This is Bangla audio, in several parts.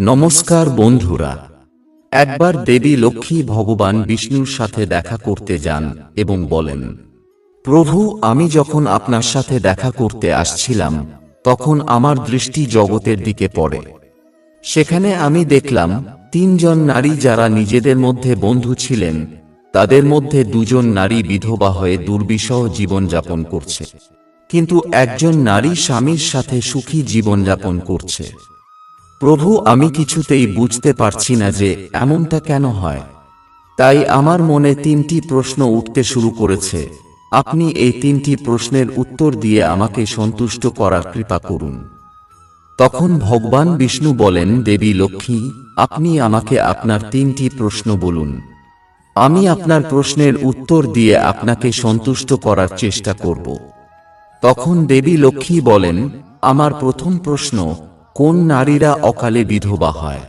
নমস্কার বন্ধুরা। একবার দেবী লক্ষ্মী ভগবান বিষ্ণুর সাথে দেখা করতে যান এবং বলেন, প্রভু, আমি যখন আপনার সাথে দেখা করতে আসছিলাম, তখন আমার দৃষ্টি জগতের দিকে পড়ে। সেখানে আমি দেখলাম, তিনজন নারী যারা নিজেদের মধ্যে বন্ধু ছিলেন, তাদের মধ্যে দুজন নারী বিধবা হয়ে দুর্বিষহ জীবনযাপন করছে। কিন্তু একজন নারী স্বামীর সাথে সুখী জীবনযাপন করছে। প্রভু, আমি কিছুতেই বুঝতে পারছি না যে এমনটা কেন হয়। তাই আমার মনে তিনটি প্রশ্ন উঠতে শুরু করেছে। আপনি এই তিনটি প্রশ্নের উত্তর দিয়ে আমাকে সন্তুষ্ট করার কৃপা করুন। তখন ভগবান বিষ্ণু বলেন, দেবী লক্ষ্মী, আপনি আমাকে আপনার তিনটি প্রশ্ন বলুন। আমি আপনার প্রশ্নের উত্তর দিয়ে আপনাকে সন্তুষ্ট করার চেষ্টা করব। তখন দেবী লক্ষ্মী বলেন, আমার প্রথম প্রশ্ন কোন নারীরা অকালে বিধবা হয়?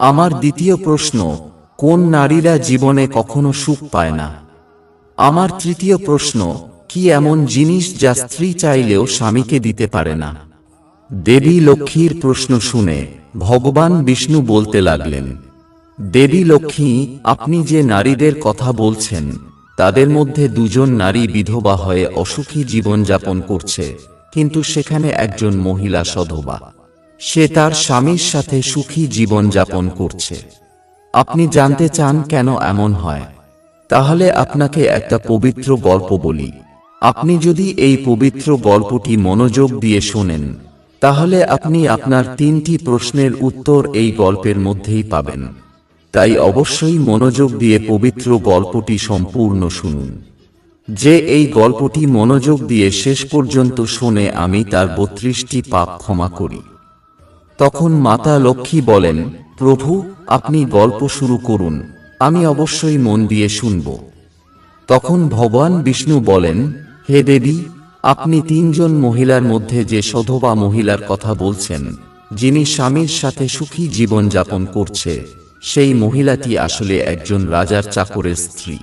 আমার দ্বিতীয় প্রশ্ন, কোন নারীরা জীবনে কখনো সুখ পায় না? আমার তৃতীয় প্রশ্ন, কি এমন জিনিস যা স্ত্রী চাইলেও স্বামীকে দিতে পারে না? দেবী লক্ষ্মীর প্রশ্ন শুনে ভগবান বিষ্ণু বলতে লাগলেন, দেবী লক্ষ্মী, আপনি যে নারীদের কথা বলছেন, তাদের মধ্যে দুজন নারী বিধবা হয়ে অসুখী জীবনযাপন করছে, কিন্তু সেখানে একজন মহিলা সধবা। সে তার স্বামীর সাথে সুখী জীবনযাপন করছে। আপনি জানতে চান কেন এমন হয়? তাহলে আপনাকে একটা পবিত্র গল্প বলি। আপনি যদি এই পবিত্র গল্পটি মনোযোগ দিয়ে শোনেন, তাহলে আপনি আপনার তিনটি প্রশ্নের উত্তর এই গল্পের মধ্যেই পাবেন। তাই অবশ্যই মনোযোগ দিয়ে পবিত্র গল্পটি সম্পূর্ণ শুনুন। যে এই গল্পটি মনোযোগ দিয়ে শেষ পর্যন্ত শুনে, আমি তার বত্রিশটি পাপ ক্ষমা করি। তখন মাতা লক্ষ্মী বলেন, প্রভু, আপনি গল্প শুরু করুন, আমি অবশ্যই মন দিয়ে শুনব। তখন ভগবান বিষ্ণু বলেন, হে দেবী, আপনি তিনজন মহিলার মধ্যে যে সধবা মহিলার কথা বলছেন, যিনি স্বামীর সাথে সুখী জীবন যাপন করছে, সেই মহিলাটি আসলে একজন রাজার চাকরের স্ত্রী।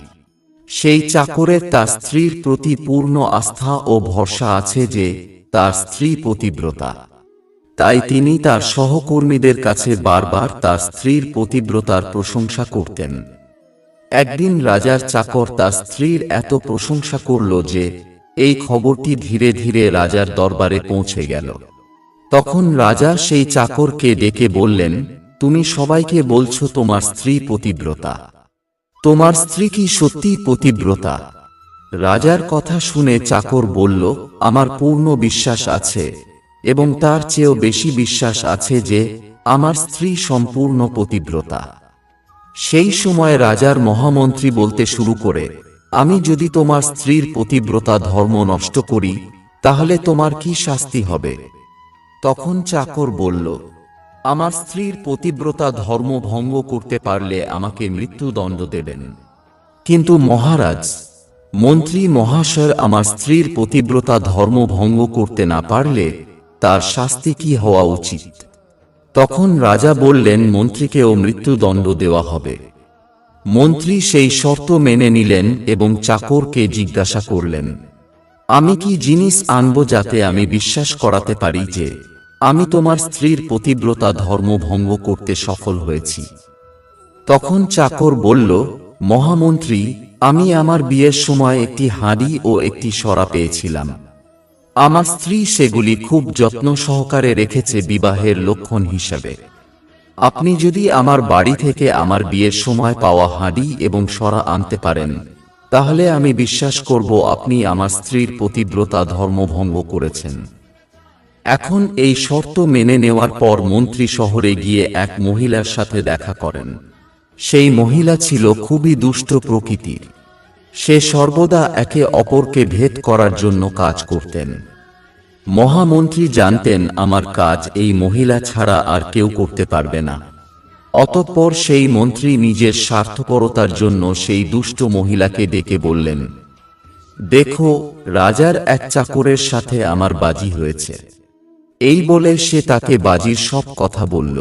সেই চাকরের তার স্ত্রীর প্রতি পূর্ণ আস্থা ও ভরসা আছে যে, তার স্ত্রী পতিব্রতা। তাই তিনি তার সহকর্মীদের কাছে বারবার তার স্ত্রীর পতিব্রতার প্রশংসা করতেন। একদিন রাজার চাকর তার স্ত্রীর এত প্রশংসা করল যে, এই খবরটি ধীরে ধীরে রাজার দরবারে পৌঁছে গেল। তখন রাজা সেই চাকরকে ডেকে বললেন, তুমি সবাইকে বলছো তোমার স্ত্রী পতিব্রতা। তোমার স্ত্রী কি সত্যি পতিব্রতা? রাজার কথা শুনে চাকর বলল, আমার পূর্ণ বিশ্বাস আছে। এবং তার চেয়েও বেশি বিশ্বাস আছে যে, আমার স্ত্রী সম্পূর্ণ পতিব্রতা। সেই সময় রাজার মহামন্ত্রী বলতে শুরু করে, আমি যদি তোমার স্ত্রীর পতিব্রতা ধর্ম নষ্ট করি, তাহলে তোমার কি শাস্তি হবে? তখন চাকর বলল, আমার স্ত্রীর পতিব্রতা ধর্ম ভঙ্গ করতে পারলে আমাকে মৃত্যুদণ্ড দেবেন। কিন্তু মহারাজ, মন্ত্রী মহাশয় আমার স্ত্রীর পতিব্রতা ধর্ম ভঙ্গ করতে না পারলে তার শাস্তি কি হওয়া উচিত? তখন রাজা বললেন, মন্ত্রীকেও মৃত্যুদণ্ড দেওয়া হবে। মন্ত্রী সেই শর্ত মেনে নিলেন এবং চাকরকে জিজ্ঞাসা করলেন, আমি কি জিনিস আনব যাতে আমি বিশ্বাস করাতে পারি যে আমি তোমার স্ত্রীর পতিব্রতা ধর্ম ভঙ্গ করতে সফল হয়েছি? তখন চাকর বলল, মহামন্ত্রী, আমি আমার বিয়ের সময় একটি হাঁড়ি ও একটি সরা পেয়েছিলাম। আমার স্ত্রী সেগুলি খুব যত্ন সহকারে রেখেছে বিবাহের লক্ষণ হিসাবে। আপনি যদি আমার বাড়ি থেকে আমার বিয়ের সময় পাওয়া হাঁড়ি এবং সরা আনতে পারেন, তাহলে আমি বিশ্বাস করব আপনি আমার স্ত্রীর পতিব্রতা ধর্মভঙ্গ করেছেন। এখন এই শর্ত মেনে নেওয়ার পর মন্ত্রী শহরে গিয়ে এক মহিলার সাথে দেখা করেন। সেই মহিলা ছিল খুবই দুষ্ট প্রকৃতির। সে সর্বদা একে অপরকে ভেদ করার জন্য কাজ করতেন। মহামন্ত্রী জানতেন, আমার কাজ এই মহিলা ছাড়া আর কেউ করতে পারবে না। অতঃপর সেই মন্ত্রী নিজের স্বার্থপরতার জন্য সেই দুষ্ট মহিলাকে ডেকে বললেন, দেখো, রাজার এক চাকরের সাথে আমার বাজি হয়েছে। এই বলে সে তাকে বাজির সব কথা বলল।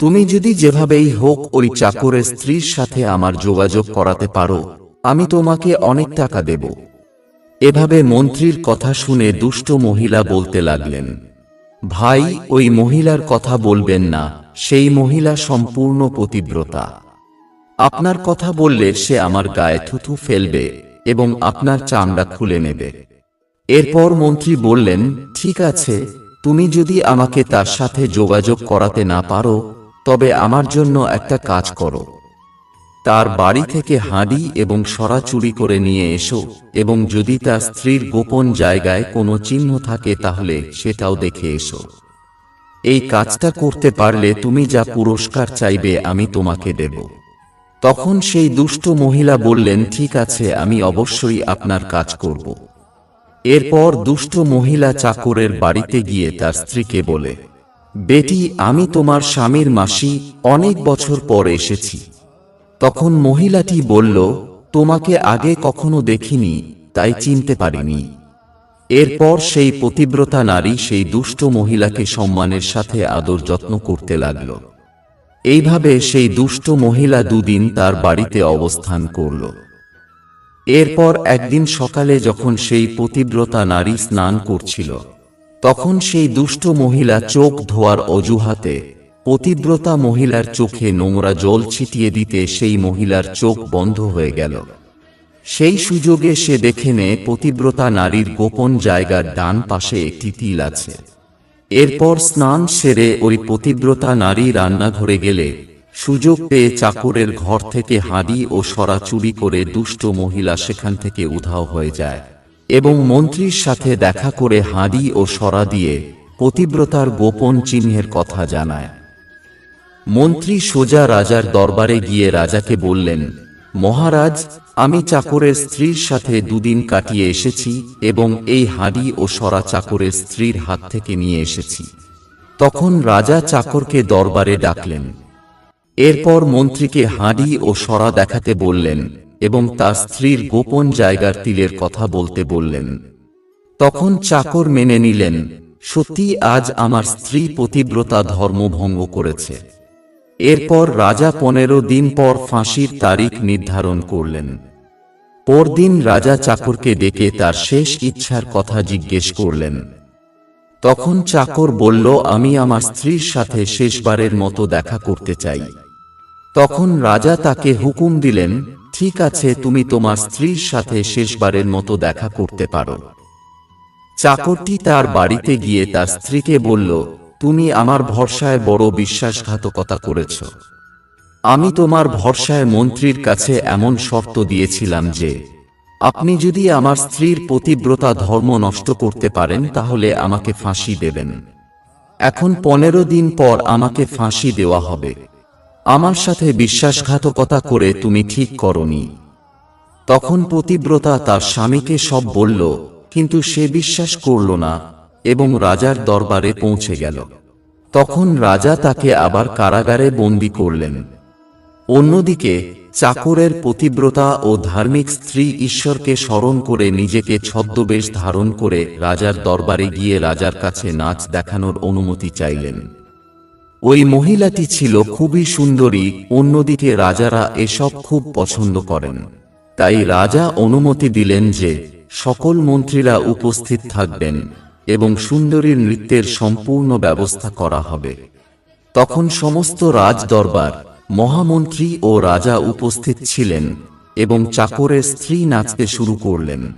তুমি যদি যেভাবেই হোক ওই চাকরের স্ত্রীর সাথে আমার যোগাযোগ করাতে পারো আমি তোমাকে অনেক টাকা দেব। এভাবে মন্ত্রীর কথা শুনে দুষ্ট মহিলা বলতে লাগলেন, ভাই, ওই মহিলার কথা বলবেন না, সেই মহিলা সম্পূর্ণ পতিব্রতা। আপনার কথা বললে সে আমার গায়ে থুথু ফেলবে এবং আপনার চামড়া খুলে নেবে। এরপর মন্ত্রী বললেন, ঠিক আছে, তুমি যদি আমাকে তার সাথে যোগাযোগ করাতে না পারো, তবে আমার জন্য একটা কাজ করো। তার বাড়ি থেকে হাঁড়ি এবং সরা চুরি করে নিয়ে এসো। এবং যদি তার স্ত্রীর গোপন জায়গায় কোনো চিহ্ন থাকে তাহলে সেটাও দেখে এসো। এই কাজটা করতে পারলে তুমি যা পুরস্কার চাইবে আমি তোমাকে দেব। তখন সেই দুষ্ট মহিলা বললেন ঠিক আছে আমি অবশ্যই আপনার কাজ করব। এরপর দুষ্ট মহিলা চাকরের বাড়িতে গিয়ে তার স্ত্রীকে বলে বেটি আমি তোমার স্বামীর মাসি অনেক বছর পর এসেছি। তখন মহিলাটি বলল, তোমাকে আগে কখনো দেখিনি, তাই চিনতে পারিনি। এরপর সেই পতিব্রতা নারী সেই দুষ্ট মহিলাকে সম্মানের সাথে আদর যত্ন করতে লাগল। এইভাবে সেই দুষ্ট মহিলা দুদিন তার বাড়িতে অবস্থান করল। এরপর একদিন সকালে যখন সেই পতিব্রতা নারী স্নান করছিল, তখন সেই দুষ্ট মহিলা চোখ ধোয়ার অজুহাতে পতিব্রতা মহিলার চোখে নোংরা জল ছিটিয়ে দিতে সেই মহিলার চোখ বন্ধ হয়ে গেল। সেই সুযোগে সে দেখে নেয় পতিব্রতা নারীর গোপন জায়গার ডান পাশে একটি তিল আছে। এরপর স্নান সেরে ওই পতিব্রতা নারী রান্নাঘরে গেলে সুযোগ পেয়ে চাকরের ঘর থেকে হাঁড়ি ও সরা চুরি করে দুষ্ট মহিলা সেখান থেকে উধাও হয়ে যায় এবং মন্ত্রীর সাথে দেখা করে হাঁড়ি ও সরা দিয়ে পতিব্রতার গোপন চিহ্নের কথা জানায়। মন্ত্রী সোজা রাজার দরবারে গিয়ে রাজাকে বললেন, মহারাজ, আমি চাকরের স্ত্রীর সাথে দুদিন কাটিয়ে এসেছি এবং এই হাঁড়ি ও সরা চাকরের স্ত্রীর হাত থেকে নিয়ে এসেছি। তখন রাজা চাকরকে দরবারে ডাকলেন। এরপর মন্ত্রীকে হাঁড়ি ও সরা দেখাতে বললেন এবং তার স্ত্রীর গোপন জায়গার তিলের কথা বলতে বললেন। তখন চাকর মেনে নিলেন সত্যি আজ আমার স্ত্রী পতিব্রতা ধর্মভঙ্গ করেছে। এরপর রাজা পনেরো দিন পর ফাঁসির তারিখ নির্ধারণ করলেন। পরদিন রাজা চাকরকে ডেকে তার শেষ ইচ্ছার কথা জিজ্ঞেস করলেন। তখন চাকর বলল, আমি আমার স্ত্রীর সাথে শেষবারের মতো দেখা করতে চাই। তখন রাজা তাকে হুকুম দিলেন, ঠিক আছে, তুমি তোমার স্ত্রীর সাথে শেষবারের মতো দেখা করতে পারো। চাকরটি তার বাড়িতে গিয়ে তার স্ত্রীকে বলল তুমি আমার ভরসায় বড় বিশ্বাসঘাতকতা করেছ। আমি তোমার ভরসায় মন্ত্রীর কাছে এমন শর্ত দিয়েছিলাম যে, আপনি যদি আমার স্ত্রীর পতিব্রতা ধর্ম নষ্ট করতে পারেন তাহলে আমাকে ফাঁসি দেবেন। এখন পনেরো দিন পর আমাকে ফাঁসি দেওয়া হবে। আমার সাথে বিশ্বাসঘাতকতা করে তুমি ঠিক করনি। তখন পতিব্রতা তার স্বামীকে সব বলল, কিন্তু সে বিশ্বাস করল না। এবং রাজার দরবারে পৌঁছে গেল। তখন রাজা তাকে আবার কারাগারে বন্দি করলেন। অন্যদিকে, চাকরের পতিব্রতা ও ধার্মিক স্ত্রী ঈশ্বরকে স্মরণ করে নিজেকে ছদ্মবেশ ধারণ করে রাজার দরবারে গিয়ে রাজার কাছে নাচ দেখানোর অনুমতি চাইলেন। ওই মহিলাটি ছিল খুবই সুন্দরী, অন্যদিকে রাজারা এসব খুব পছন্দ করেন। তাই রাজা অনুমতি দিলেন যে সকল মন্ত্রীরা উপস্থিত থাকবেন। এবং সুন্দরীর নৃত্যের সম্পূর্ণ ব্যবস্থা করা হবে। তখন সমস্ত রাজ দরবার মহামন্ত্রী ও রাজা উপস্থিত ছিলেন এবং চাকরের স্ত্রী নাচতে শুরু করলেন।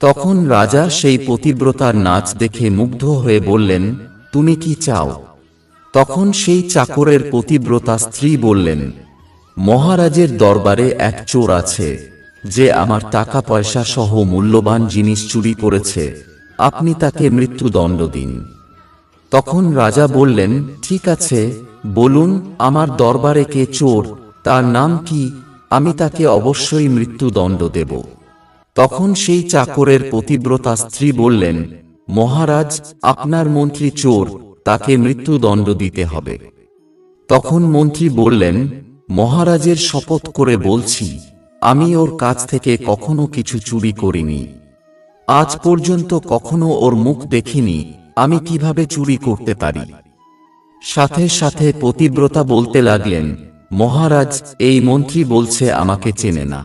তখন রাজা সেই পতিব্রতার নাচ দেখে মুগ্ধ হয়ে বললেন, তুমি কি চাও? তখন সেই চাকরের পতিব্রতা স্ত্রী বললেন, মহারাজের দরবারে এক চোর আছে, যে আমার টাকা পয়সা সহ মূল্যবান জিনিস চুরি করেছে। আপনি তাকে মৃত্যুদণ্ড দিন। তখন রাজা বললেন, ঠিক আছে, বলুন আমার দরবারে কে চোর, তার নাম কি, আমি তাকে অবশ্যই মৃত্যুদণ্ড দেব। তখন সেই চাকরের পতিব্রতা স্ত্রী বললেন, মহারাজ, আপনার মন্ত্রী চোর, তাকে মৃত্যুদণ্ড দিতে হবে। তখন মন্ত্রী বললেন, মহারাজের শপথ করে বলছি, আমি ওর কাছ থেকে কখনো কিছু চুরি করিনি। আজ পর্যন্ত কখনো ওর মুখ দেখিনি, আমি কীভাবে চুরি করতে পারি? সাথে সাথে পতিব্রতা বলতে লাগলেন, মহারাজ, এই মন্ত্রী বলছে আমাকে চেনে না।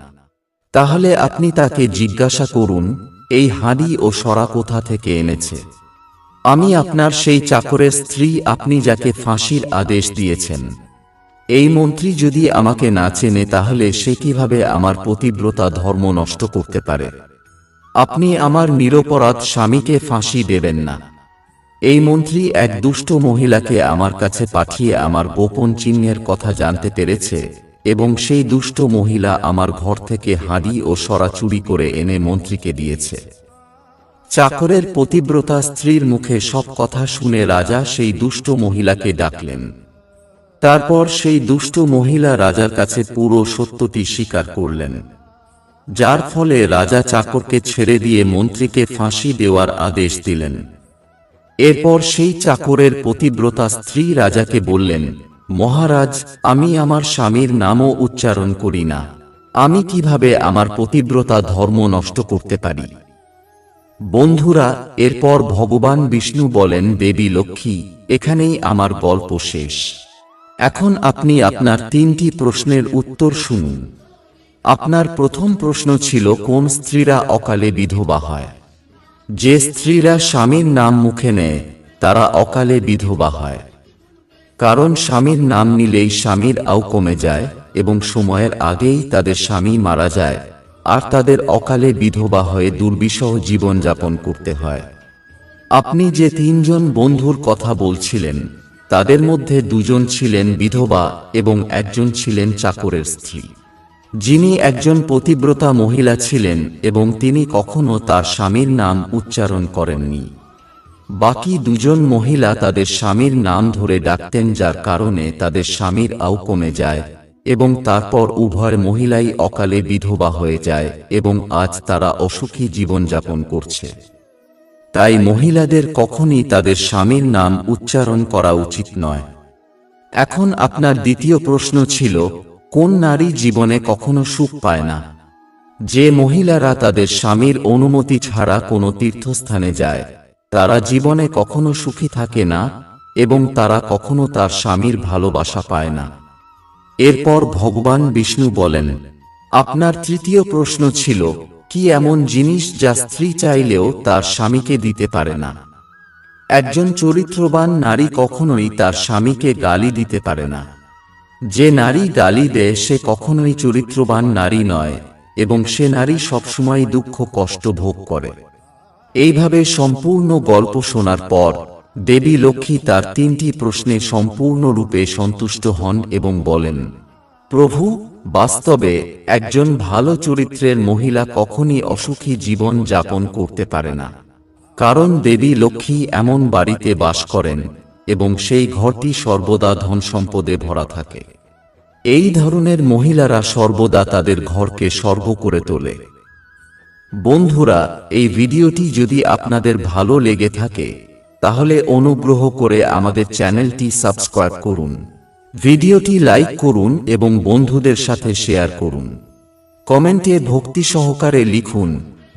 তাহলে আপনি তাকে জিজ্ঞাসা করুন, এই হাঁড়ি ও সরা কোথা থেকে এনেছে? আমি আপনার সেই চাকরের স্ত্রী, আপনি যাকে ফাঁসির আদেশ দিয়েছেন। এই মন্ত্রী যদি আমাকে না চেনে, তাহলে সে কীভাবে আমার পতিব্রতা ধর্ম নষ্ট করতে পারে? আপনি আমার নিরপরাধ স্বামীকে ফাঁসি দেবেন না। এই মন্ত্রী এক দুষ্ট মহিলাকে আমার কাছে পাঠিয়ে আমার গোপন চিহ্নের কথা জানতে পেরেছে এবং সেই দুষ্ট মহিলা আমার ঘর থেকে হাঁড়ি ও সরা চুরি করে এনে মন্ত্রীকে দিয়েছে। চাকরের পতিব্রতা স্ত্রীর মুখে সব কথা শুনে রাজা সেই দুষ্ট মহিলাকে ডাকলেন। তারপর সেই দুষ্ট মহিলা রাজার কাছে পুরো সত্যটি স্বীকার করলেন। যার ফলে রাজা চাকরকে ছেড়ে দিয়ে মন্ত্রীকে ফাঁসি দেওয়ার আদেশ দিলেন। এরপর সেই চাকরের পতিব্রতা স্ত্রী রাজাকে বললেন, মহারাজ, আমি আমার স্বামীর নামও উচ্চারণ করি না। আমি কীভাবে আমার পতিব্রতা ধর্ম নষ্ট করতে পারি? বন্ধুরা, এরপর ভগবান বিষ্ণু বলেন, দেবী লক্ষ্মী, এখানেই আমার গল্প শেষ। এখন আপনি আপনার তিনটি প্রশ্নের উত্তর শুনুন। আপনার প্রথম প্রশ্ন ছিল, কোন স্ত্রীরা অকালে বিধবা হয়? যে স্ত্রীরা স্বামীর নাম মুখে নেয়, তারা অকালে বিধবা হয়। কারণ স্বামীর নাম নিলেই স্বামীর আও কমে যায়, এবং সময়ের আগেই তাদের স্বামী মারা যায়, আর তাদের অকালে বিধবা হয়ে দুর্বিষহ জীবনযাপন করতে হয়। আপনি যে তিনজন বন্ধুর কথা বলছিলেন, তাদের মধ্যে দুজন ছিলেন বিধবা এবং একজন ছিলেন চাকরের স্ত্রী। যিনি একজন পতিব্রতা মহিলা ছিলেন এবং তিনি কখনো তার স্বামীর নাম উচ্চারণ করেননি। বাকি দুজন মহিলা তাদের স্বামীর নাম ধরে ডাকতেন যার কারণে তাদের স্বামীর আও কমে যায় এবং তারপর উভয় মহিলাই অকালে বিধবা হয়ে যায় এবং আজ তারা অসুখী জীবনযাপন করছে। তাই মহিলাদের কখনই তাদের স্বামীর নাম উচ্চারণ করা উচিত নয়। এখন আপনার দ্বিতীয় প্রশ্ন ছিল কোন নারী জীবনে কখনো সুখ পায় না? যে মহিলারা তাদের স্বামীর অনুমতি ছাড়া কোনো তীর্থস্থানে যায়, তারা জীবনে কখনো সুখী থাকে না এবং তারা কখনো তার স্বামীর ভালোবাসা পায় না। এরপর ভগবান বিষ্ণু বলেন, আপনার তৃতীয় প্রশ্ন ছিল, কি এমন জিনিস যা স্ত্রী চাইলেও তার স্বামীকে দিতে পারে না? একজন চরিত্রবান নারী কখনোই তার স্বামীকে গালি দিতে পারে না। যে নারী গালি দেয়, সে কখনোই চরিত্রবান নারী নয়, এবং সে নারী সবসময় দুঃখ, কষ্ট ভোগ করে। এইভাবে সম্পূর্ণ গল্প শোনার পর, দেবী লক্ষ্মী তার তিনটি প্রশ্নে সম্পূর্ণরূপে সন্তুষ্ট হন এবং বলেন, প্রভু, বাস্তবে একজন ভালো চরিত্রের মহিলা কখনই অসুখী জীবন যাপন করতে পারে না। কারণ দেবী লক্ষ্মী এমন বাড়িতে বাস করেন এবং সেই ঘরটি সর্বদা ধন সম্পদে ভরা থাকে। এই ধরনের মহিলারা সর্বদা তাদের ঘরকে স্বর্গ করে তোলে। বন্ধুরা, এই ভিডিওটি যদি আপনাদের ভালো লেগে থাকে, তাহলে অনুগ্রহ করে আমাদের চ্যানেলটি সাবস্ক্রাইব করুন, ভিডিওটি লাইক করুন এবং বন্ধুদের সাথে শেয়ার করুন। কমেন্টে ভক্তি সহকারে লিখুন,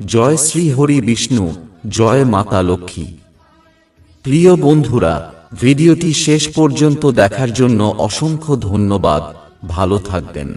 জয় শ্রী হরি বিষ্ণু, জয় মাতা লক্ষ্মী। প্রিয় বন্ধুরা ভিডিওটি শেষ পর্যন্ত দেখার জন্য অসংখ্য ধন্যবাদ ভালো থাকবেন।